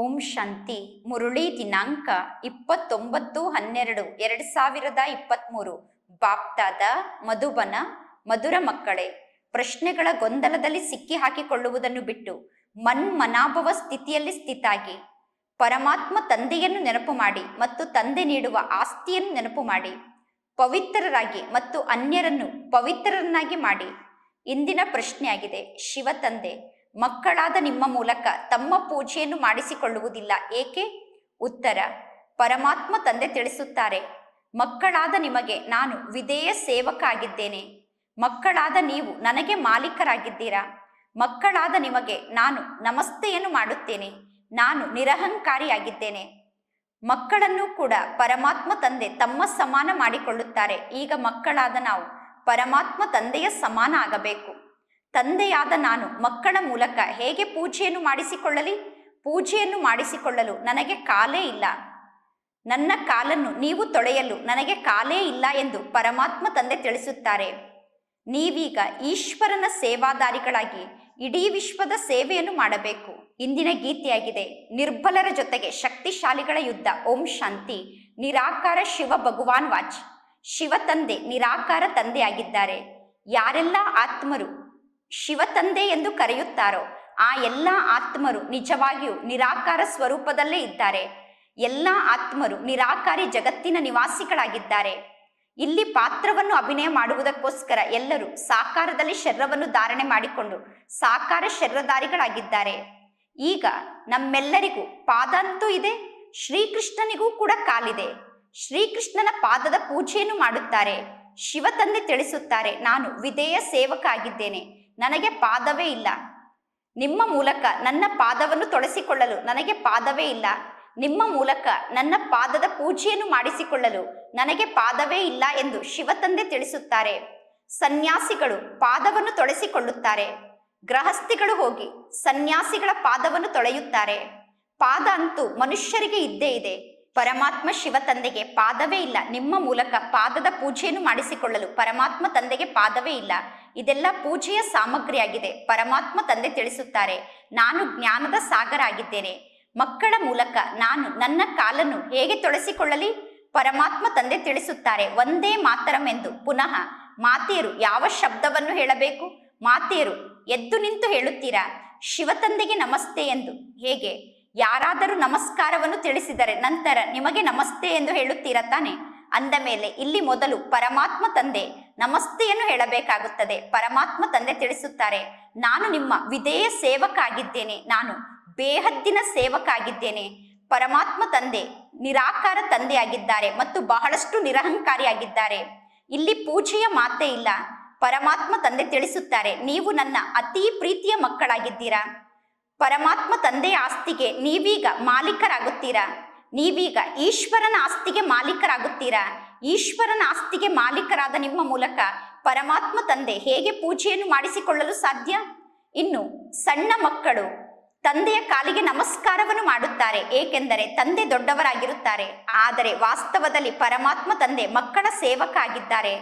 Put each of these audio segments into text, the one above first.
ಓಂ ಶಾಂತಿ. ಮುರುಳಿ ದಿನಾಂಕ ಇಪ್ಪತ್ತೊಂಬತ್ತು ಹನ್ನೆರಡು ಎರಡು ಸಾವಿರದ ಇಪ್ಪತ್ತ್ಮೂರು ಬಾಪ್ತಾದ ಮಧುಬನ, ಮಧುರ ಮಕ್ಕಳೇ, ಪ್ರಶ್ನೆಗಳ ಗೊಂದಲದಲ್ಲಿ ಸಿಕ್ಕಿ ಹಾಕಿಕೊಳ್ಳುವುದನ್ನು ಬಿಟ್ಟು ಮನ್ಮನಾಭವ ಸ್ಥಿತಿಯಲ್ಲಿ ಸ್ಥಿತಾಗಿ. ಪರಮಾತ್ಮ ತಂದೆಯನ್ನು ನೆನಪು ಮಾಡಿ ಮತ್ತು ತಂದೆ ನೀಡುವ ಆಸ್ತಿಯನ್ನು ನೆನಪು ಮಾಡಿ. ಪವಿತ್ರರಾಗಿ ಮತ್ತು ಅನ್ಯರನ್ನು ಪವಿತ್ರರನ್ನಾಗಿ ಮಾಡಿ. ಇಂದಿನ ಪ್ರಶ್ನೆಯಾಗಿದೆ, ಶಿವ ತಂದೆ ಮಕ್ಕಳಾದ ನಿಮ್ಮ ಮೂಲಕ ತಮ್ಮ ಪೂಜೆಯನ್ನು ಮಾಡಿಸಿಕೊಳ್ಳುವುದಿಲ್ಲ. ಏಕೆ? ಉತ್ತರ, ಪರಮಾತ್ಮ ತಂದೆ ತಿಳಿಸುತ್ತಾರೆ, ಮಕ್ಕಳಾದ ನಿಮಗೆ ನಾನು ವಿಧೇಯ ಸೇವಕ ಆಗಿದ್ದೇನೆ ಮಕ್ಕಳಾದ ನೀವು ನನಗೆ ಮಾಲೀಕರಾಗಿದ್ದೀರಾ? ಮಕ್ಕಳಾದ ನಿಮಗೆ ನಾನು ನಮಸ್ತೆಯನ್ನು ಮಾಡುತ್ತೇನೆ, ನಾನು ನಿರಹಂಕಾರಿಯಾಗಿದ್ದೇನೆ. ಮಕ್ಕಳನ್ನು ಕೂಡ ಪರಮಾತ್ಮ ತಂದೆ ತಮ್ಮ ಸಮಾನ ಮಾಡಿಕೊಳ್ಳುತ್ತಾರೆ. ಈಗ ಮಕ್ಕಳಾದ ನಾವು ಪರಮಾತ್ಮ ತಂದೆಯ ಸಮಾನ ಆಗಬೇಕು. ತಂದೆಯಾದ ನಾನು ಮಕ್ಕಳ ಮೂಲಕ ಹೇಗೆ ಪೂಜೆಯನ್ನು ಮಾಡಿಸಿಕೊಳ್ಳಲಿ? ಪೂಜೆಯನ್ನು ಮಾಡಿಸಿಕೊಳ್ಳಲು ನನಗೆ ಕಾಲೇ ಇಲ್ಲ. ನನ್ನ ಕಾಲನ್ನು ನೀವು ತೊಳೆಯಲು ನನಗೆ ಕಾಲೇ ಇಲ್ಲ ಎಂದು ಪರಮಾತ್ಮ ತಂದೆ ತಿಳಿಸುತ್ತಾರೆ. ನೀವೀಗ ಈಶ್ವರನ ಸೇವಾದಾರಿಗಳಾಗಿ ಇಡೀ ವಿಶ್ವದ ಸೇವೆಯನ್ನು ಮಾಡಬೇಕು. ಇಂದಿನ ಗೀತೆಯಾಗಿದೆ, ನಿರ್ಬಲರ ಜೊತೆಗೆ ಶಕ್ತಿಶಾಲಿಗಳ ಯುದ್ಧ. ಓಂ ಶಾಂತಿ. ನಿರಾಕಾರ ಶಿವ ಭಗವಾನ್ ವಾಚ್. ಶಿವ ತಂದೆ, ನಿರಾಕಾರ ತಂದೆಯಾಗಿದ್ದಾರೆ. ಯಾರೆಲ್ಲ ಆತ್ಮರು ಶಿವ ತಂದೆ ಎಂದು ಕರೆಯುತ್ತಾರೋ, ಆ ಎಲ್ಲ ಆತ್ಮರು ನಿಜವಾಗಿಯೂ ನಿರಾಕಾರ ಸ್ವರೂಪದಲ್ಲೇ ಇದ್ದಾರೆ. ಎಲ್ಲ ಆತ್ಮರು ನಿರಾಕಾರಿ ಜಗತ್ತಿನ ನಿವಾಸಿಗಳಾಗಿದ್ದಾರೆ. ಇಲ್ಲಿ ಪಾತ್ರವನ್ನು ಅಭಿನಯ ಮಾಡುವುದಕ್ಕೋಸ್ಕರ ಎಲ್ಲರೂ ಸಾಕಾರದಲ್ಲಿ ಶರ್ರವನ್ನು ಧಾರಣೆ ಮಾಡಿಕೊಂಡು ಸಾಕಾರ ಶರೀರಧಾರಿಗಳಾಗಿದ್ದಾರೆ. ಈಗ ನಮ್ಮೆಲ್ಲರಿಗೂ ಪಾದ ಅಂತೂ ಇದೆ, ಶ್ರೀಕೃಷ್ಣನಿಗೂ ಕೂಡ ಕಾಲಿದೆ. ಶ್ರೀಕೃಷ್ಣನ ಪಾದದ ಪೂಜೆಯನ್ನು ಮಾಡುತ್ತಾರೆ. ಶಿವ ತಂದೆ ತಿಳಿಸುತ್ತಾರೆ, ನಾನು ವಿಧೇಯ ಸೇವಕ ಆಗಿದ್ದೇನೆ. ನನಗೆ ಪಾದವೇ ಇಲ್ಲ. ನಿಮ್ಮ ಮೂಲಕ ನನ್ನ ಪಾದವನ್ನು ತೊಳೆಸಿಕೊಳ್ಳಲು ನನಗೆ ಪಾದವೇ ಇಲ್ಲ. ನಿಮ್ಮ ಮೂಲಕ ನನ್ನ ಪಾದದ ಪೂಜೆಯನ್ನು ಮಾಡಿಸಿಕೊಳ್ಳಲು ನನಗೆ ಪಾದವೇ ಇಲ್ಲ ಎಂದು ಶಿವತಂದೆ ತಿಳಿಸುತ್ತಾರೆ. ಸನ್ಯಾಸಿಗಳು ಪಾದವನ್ನು ತೊಳೆಸಿಕೊಳ್ಳುತ್ತಾರೆ ಗೃಹಸ್ಥಿಗಳು ಹೋಗಿ ಸನ್ಯಾಸಿಗಳ ಪಾದವನ್ನು ತೊಳೆಯುತ್ತಾರೆ. ಪಾದ ಅಂತೂ ಮನುಷ್ಯರಿಗೆ ಇದ್ದೇ ಇದೆ. ಪರಮಾತ್ಮ ಶಿವ ತಂದೆಗೆ ಪಾದವೇ ಇಲ್ಲ. ನಿಮ್ಮ ಮೂಲಕ ಪಾದದ ಪೂಜೆಯನ್ನು ಮಾಡಿಸಿಕೊಳ್ಳಲು ಪರಮಾತ್ಮ ತಂದೆಗೆ ಪಾದವೇ ಇಲ್ಲ. ಇದೆಲ್ಲ ಪೂಜೆಯ ಸಾಮಗ್ರಿಯಾಗಿದೆ. ಪರಮಾತ್ಮ ತಂದೆ ತಿಳಿಸುತ್ತಾರೆ, ನಾನು ಜ್ಞಾನದ ಸಾಗರ ಆಗಿದ್ದೇನೆ ಮಕ್ಕಳ ಮೂಲಕ ನಾನು ನನ್ನ ಕಾಲನ್ನು ಹೇಗೆ ತೊಳೆಸಿಕೊಳ್ಳಲಿ ಪರಮಾತ್ಮ ತಂದೆ ತಿಳಿಸುತ್ತಾರೆ, ಒಂದೇ ಮಾತರಂ ಎಂದು ಪುನಃ ಮಾತೆಯರು ಯಾವ ಶಬ್ದವನ್ನು ಹೇಳಬೇಕು? ಮಾತೆಯರು, ಎದ್ದು ನಿಂತು ಹೇಳುತ್ತೀರಾ? ಶಿವತಂದೆಗೆ ನಮಸ್ತೆ ಎಂದು. ಹೇಗೆ? ಯಾರಾದರೂ ನಮಸ್ಕಾರವನ್ನು ತಿಳಿಸಿದರೆ ನಂತರ ನಿಮಗೆ ನಮಸ್ತೆ ಎಂದು ಹೇಳುತ್ತೀರಾ ತಾನೆ? ಅಂದ ಮೇಲೆ ಇಲ್ಲಿ ಮೊದಲು ಪರಮಾತ್ಮ ತಂದೆ ನಮಸ್ತೆಯನ್ನು ಹೇಳಬೇಕಾಗುತ್ತದೆ. ಪರಮಾತ್ಮ ತಂದೆ ತಿಳಿಸುತ್ತಾರೆ, ನಾನು ನಿಮ್ಮ ವಿಧೇಯ ಸೇವಕ ಆಗಿದ್ದೇನೆ ನಾನು ಬೇಹದ್ದಿನ ಸೇವಕ ಆಗಿದ್ದೇನೆ ಪರಮಾತ್ಮ ತಂದೆ ನಿರಾಕಾರ ತಂದೆಯಾಗಿದ್ದಾರೆ ಮತ್ತು ಬಹಳಷ್ಟು ನಿರಹಂಕಾರಿಯಾಗಿದ್ದಾರೆ. ಇಲ್ಲಿ ಪೂಜೆಯ ಮಾತೇ ಇಲ್ಲ. ಪರಮಾತ್ಮ ತಂದೆ ತಿಳಿಸುತ್ತಾರೆ, ನೀವು ನನ್ನ ಅತಿ ಪ್ರೀತಿಯ ಮಕ್ಕಳಾಗಿದ್ದೀರಾ? ಪರಮಾತ್ಮ ತಂದೆಯ ಆಸ್ತಿಗೆ ನೀವೀಗ ಮಾಲೀಕರಾಗುತ್ತೀರಾ? ನೀವೀಗ ಈಶ್ವರನ ಆಸ್ತಿಗೆ ಮಾಲೀಕರಾಗುತ್ತೀರಾ? ಈಶ್ವರನ ಆಸ್ತಿಗೆ ಮಾಲೀಕರಾದ ನಿಮ್ಮ ಮೂಲಕ ಪರಮಾತ್ಮ ತಂದೆ ಹೇಗೆ ಪೂಜೆಯನ್ನು ಮಾಡಿಸಿಕೊಳ್ಳಲು ಸಾಧ್ಯ? ಇನ್ನು ಸಣ್ಣ ಮಕ್ಕಳು ತಂದೆಯ ಕಾಲಿಗೆ ನಮಸ್ಕಾರವನ್ನು ಮಾಡುತ್ತಾರೆ, ಏಕೆಂದರೆ ತಂದೆ ದೊಡ್ಡವರಾಗಿರುತ್ತಾರೆ. ಆದರೆ ವಾಸ್ತವದಲ್ಲಿ ಪರಮಾತ್ಮ ತಂದೆ ಮಕ್ಕಳ ಸೇವಕ ಆಗಿದ್ದಾರೆ.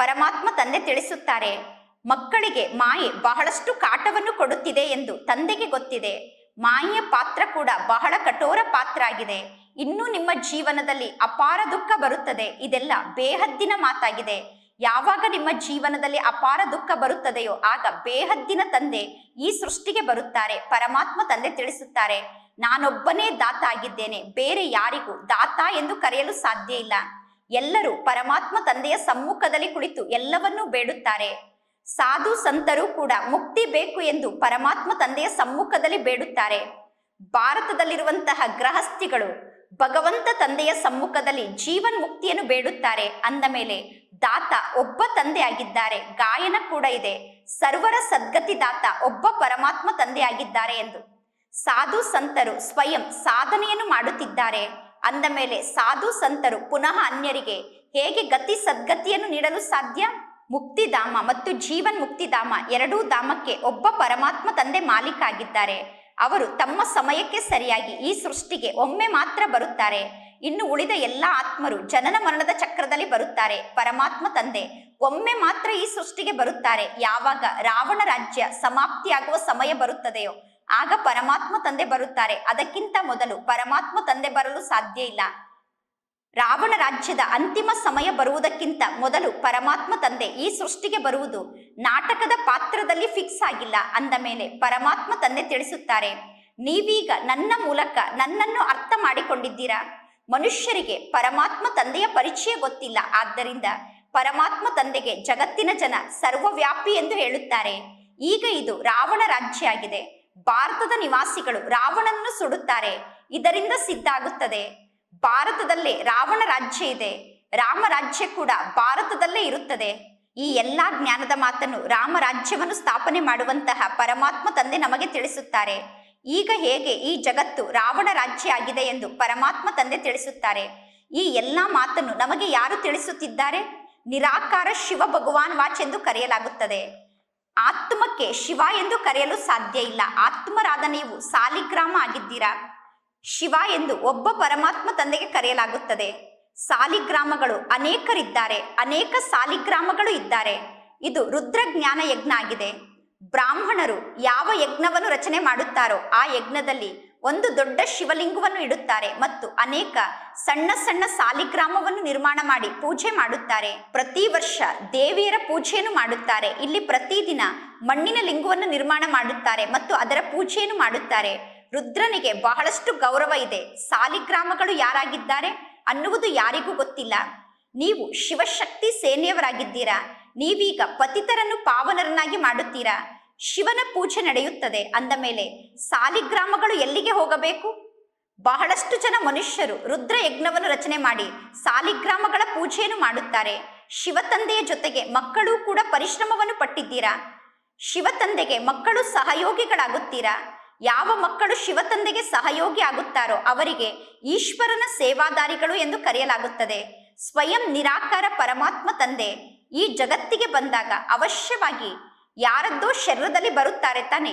ಪರಮಾತ್ಮ ತಂದೆ ತಿಳಿಸುತ್ತಾರೆ ಮಕ್ಕಳಿಗೆ ಮಾಯೆ ಬಹಳಷ್ಟು ಕಾಟವನ್ನು ಕೊಡುತ್ತಿದೆ ಎಂದು ತಂದೆಗೆ ಗೊತ್ತಿದೆ. ಮಾಯೆಯ ಪಾತ್ರ ಕೂಡ ಬಹಳ ಕಠೋರ ಪಾತ್ರ ಆಗಿದೆ ಇನ್ನೂ ನಿಮ್ಮ ಜೀವನದಲ್ಲಿ ಅಪಾರ ದುಃಖ ಬರುತ್ತದೆ. ಇದೆಲ್ಲ ಬೇಹದ್ದಿನ ಮಾತಾಗಿದೆ. ಯಾವಾಗ ನಿಮ್ಮ ಜೀವನದಲ್ಲಿ ಅಪಾರ ದುಃಖ ಬರುತ್ತದೆಯೋ ಆಗ ಬೇಹದ್ದಿನ ತಂದೆ ಈ ಸೃಷ್ಟಿಗೆ ಬರುತ್ತಾರೆ. ಪರಮಾತ್ಮ ತಂದೆ ತಿಳಿಸುತ್ತಾರೆ, ನಾನೊಬ್ಬನೇ ದಾತ ಆಗಿದ್ದೇನೆ, ಬೇರೆ ಯಾರಿಗೂ ದಾತ ಎಂದು ಕರೆಯಲು ಸಾಧ್ಯ ಇಲ್ಲ. ಎಲ್ಲರೂ ಪರಮಾತ್ಮ ತಂದೆಯ ಸಮ್ಮುಖದಲ್ಲಿ ಕುಳಿತು ಎಲ್ಲವನ್ನೂ ಬೇಡುತ್ತಾರೆ. ಸಾಧು ಸಂತರು ಕೂಡ ಮುಕ್ತಿ ಬೇಕು ಎಂದು ಪರಮಾತ್ಮ ತಂದೆಯ ಸಮ್ಮುಖದಲ್ಲಿ ಬೇಡುತ್ತಾರೆ. ಭಾರತದಲ್ಲಿರುವಂತಹ ಗೃಹಸ್ಥಿಗಳು ಭಗವಂತ ತಂದೆಯ ಸಮ್ಮುಖದಲ್ಲಿ ಜೀವನ್ ಮುಕ್ತಿಯನ್ನು ಬೇಡುತ್ತಾರೆ. ಅಂದ ಮೇಲೆ ದಾತ ಒಬ್ಬ ತಂದೆಯಾಗಿದ್ದಾರೆ, ಗಾಯನ ಕೂಡ ಇದೆ. ಸರ್ವರ ಸದ್ಗತಿ ದಾತ ಒಬ್ಬ ಪರಮಾತ್ಮ ತಂದೆಯಾಗಿದ್ದಾರೆ ಎಂದು ಸಾಧು ಸಂತರು ಸ್ವಯಂ ಸಾಧನೆಯನ್ನು ಮಾಡುತ್ತಿದ್ದಾರೆ. ಅಂದ ಮೇಲೆ ಸಾಧು ಸಂತರು ಪುನಃ ಅನ್ಯರಿಗೆ ಹೇಗೆ ಗತಿ ಸದ್ಗತಿಯನ್ನು ನೀಡಲು ಸಾಧ್ಯ? ಮುಕ್ತಿಧಾಮ ಮತ್ತು ಜೀವನ್ ಮುಕ್ತಿಧಾಮ ಎರಡೂ ಧಾಮಕ್ಕೆ ಒಬ್ಬ ಪರಮಾತ್ಮ ತಂದೆ ಮಾಲೀಕ ಆಗಿದ್ದಾರೆ ಅವರು ತಮ್ಮ ಸಮಯಕ್ಕೆ ಸರಿಯಾಗಿ ಈ ಸೃಷ್ಟಿಗೆ ಒಮ್ಮೆ ಮಾತ್ರ ಬರುತ್ತಾರೆ. ಇನ್ನು ಉಳಿದ ಎಲ್ಲ ಆತ್ಮರು ಜನನ ಮರಣದ ಚಕ್ರದಲ್ಲಿ ಬರುತ್ತಾರೆ. ಪರಮಾತ್ಮ ತಂದೆ ಒಮ್ಮೆ ಮಾತ್ರ ಈ ಸೃಷ್ಟಿಗೆ ಬರುತ್ತಾರೆ. ಯಾವಾಗ ರಾವಣ ರಾಜ್ಯ ಸಮಾಪ್ತಿಯಾಗುವ ಸಮಯ ಬರುತ್ತದೆಯೋ ಆಗ ಪರಮಾತ್ಮ ತಂದೆ ಬರುತ್ತಾರೆ. ಅದಕ್ಕಿಂತ ಮೊದಲು ಪರಮಾತ್ಮ ತಂದೆ ಬರಲು ಸಾಧ್ಯ ಇಲ್ಲ. ರಾವಣ ರಾಜ್ಯದ ಅಂತಿಮ ಸಮಯ ಬರುವುದಕ್ಕಿಂತ ಮೊದಲು ಪರಮಾತ್ಮ ತಂದೆ ಈ ಸೃಷ್ಟಿಗೆ ಬರುವುದು ನಾಟಕದ ಪಾತ್ರದಲ್ಲಿ ಫಿಕ್ಸ್ ಆಗಿಲ್ಲ ಅಂದ ಮೇಲೆ ಪರಮಾತ್ಮ ತಂದೆ ತಿಳಿಸುತ್ತಾರೆ, ನೀವೀಗ ನನ್ನ ಮೂಲಕ ನನ್ನನ್ನು ಅರ್ಥ ಮಾಡಿಕೊಂಡಿದ್ದೀರಾ? ಮನುಷ್ಯರಿಗೆ ಪರಮಾತ್ಮ ತಂದೆಯ ಪರಿಚಯ ಗೊತ್ತಿಲ್ಲ, ಆದ್ದರಿಂದ ಪರಮಾತ್ಮ ತಂದೆಗೆ ಜಗತ್ತಿನ ಜನ ಸರ್ವವ್ಯಾಪಿ ಎಂದು ಹೇಳುತ್ತಾರೆ. ಈಗ ಇದು ರಾವಣ ರಾಜ್ಯ ಆಗಿದೆ. ಭಾರತದ ನಿವಾಸಿಗಳು ರಾವಣನನ್ನು ಸುಡುತ್ತಾರೆ. ಇದರಿಂದ ಸಿದ್ಧ ಆಗುತ್ತದೆ ಭಾರತದಲ್ಲೇ ರಾವಣ ರಾಜ್ಯ ಇದೆ. ರಾಮ ರಾಜ್ಯ ಕೂಡ ಭಾರತದಲ್ಲೇ ಇರುತ್ತದೆ. ಈ ಎಲ್ಲಾ ಜ್ಞಾನದ ಮಾತನ್ನು ರಾಮ ರಾಜ್ಯವನ್ನು ಸ್ಥಾಪನೆ ಮಾಡುವಂತಹ ಪರಮಾತ್ಮ ತಂದೆ ನಮಗೆ ತಿಳಿಸುತ್ತಾರೆ. ಈಗ ಹೇಗೆ ಈ ಜಗತ್ತು ರಾವಣ ರಾಜ್ಯ ಆಗಿದೆ ಎಂದು ಪರಮಾತ್ಮ ತಂದೆ ತಿಳಿಸುತ್ತಾರೆ. ಈ ಎಲ್ಲಾ ಮಾತನ್ನು ನಮಗೆ ಯಾರು ತಿಳಿಸುತ್ತಿದ್ದಾರೆ? ನಿರಾಕಾರ ಶಿವ ಭಗವಾನ್ ವಾಚ್ ಎಂದು ಕರೆಯಲಾಗುತ್ತದೆ. ಆತ್ಮಕ್ಕೆ ಶಿವ ಎಂದು ಕರೆಯಲು ಸಾಧ್ಯ ಇಲ್ಲ. ಆತ್ಮರಾದ ನೀವು ಸಾಲಿಗ್ರಾಮ ಆಗಿದ್ದೀರಾ? ಶಿವ ಎಂದು ಒಬ್ಬ ಪರಮಾತ್ಮ ತಂದೆಗೆ ಕರೆಯಲಾಗುತ್ತದೆ. ಸಾಲಿಗ್ರಾಮಗಳು ಅನೇಕರಿದ್ದಾರೆ, ಅನೇಕ ಸಾಲಿಗ್ರಾಮಗಳು ಇದ್ದಾರೆ. ಇದು ರುದ್ರ ಜ್ಞಾನ ಯಜ್ಞ ಆಗಿದೆ ಬ್ರಾಹ್ಮಣರು ಯಾವ ಯಜ್ಞವನ್ನು ರಚನೆ ಮಾಡುತ್ತಾರೋ ಆ ಯಜ್ಞದಲ್ಲಿ ಒಂದು ದೊಡ್ಡ ಶಿವಲಿಂಗವನ್ನು ಇಡುತ್ತಾರೆ ಮತ್ತು ಅನೇಕ ಸಣ್ಣ ಸಣ್ಣ ಸಾಲಿಗ್ರಾಮವನ್ನು ನಿರ್ಮಾಣ ಮಾಡಿ ಪೂಜೆ ಮಾಡುತ್ತಾರೆ. ಪ್ರತಿ ವರ್ಷ ದೇವಿಯರ ಪೂಜೆಯನ್ನು ಮಾಡುತ್ತಾರೆ. ಇಲ್ಲಿ ಪ್ರತಿದಿನ ಮಣ್ಣಿನ ಲಿಂಗವನ್ನು ನಿರ್ಮಾಣ ಮಾಡುತ್ತಾರೆ ಮತ್ತು ಅದರ ಪೂಜೆಯನ್ನು ಮಾಡುತ್ತಾರೆ. ರುದ್ರನಿಗೆ ಬಹಳಷ್ಟು ಗೌರವ ಇದೆ. ಸಾಲಿಗ್ರಾಮಗಳು ಯಾರಾಗಿದ್ದಾರೆ ಅನ್ನುವುದು ಯಾರಿಗೂ ಗೊತ್ತಿಲ್ಲ. ನೀವು ಶಿವಶಕ್ತಿ ಸೇನೆಯವರಾಗಿದ್ದೀರಾ? ನೀವೀಗ ಪತಿತರನ್ನು ಪಾವನರನ್ನಾಗಿ ಮಾಡುತ್ತೀರಾ? ಶಿವನ ಪೂಜೆ ನಡೆಯುತ್ತದೆ ಅಂದ ಮೇಲೆ ಸಾಲಿಗ್ರಾಮಗಳು ಎಲ್ಲಿಗೆ ಹೋಗಬೇಕು? ಬಹಳಷ್ಟು ಜನ ಮನುಷ್ಯರು ರುದ್ರ ಯಜ್ಞವನ್ನು ರಚನೆ ಮಾಡಿ ಸಾಲಿಗ್ರಾಮಗಳ ಪೂಜೆಯನ್ನು ಮಾಡುತ್ತಾರೆ. ಶಿವತಂದೆಯ ಜೊತೆಗೆ ಮಕ್ಕಳು ಕೂಡ ಪರಿಶ್ರಮವನ್ನು ಪಟ್ಟಿದ್ದೀರಾ? ಶಿವತಂದೆಗೆ ಮಕ್ಕಳು ಸಹಯೋಗಿಗಳಾಗುತ್ತೀರಾ? ಯಾವ ಮಕ್ಕಳು ಶಿವತಂದೆಗೆ ಸಹಯೋಗಿ ಆಗುತ್ತಾರೋ ಅವರಿಗೆ ಈಶ್ವರನ ಸೇವಾದಾರಿಗಳು ಎಂದು ಕರೆಯಲಾಗುತ್ತದೆ. ಸ್ವಯಂ ನಿರಾಕಾರ ಪರಮಾತ್ಮ ತಂದೆ, ಈ ಜಗತ್ತಿಗೆ ಬಂದಾಗ ಅವಶ್ಯವಾಗಿ ಯಾರದ್ದೋ ಶರೀರದಲ್ಲಿ ಬರುತ್ತಾರೆ ತಾನೆ.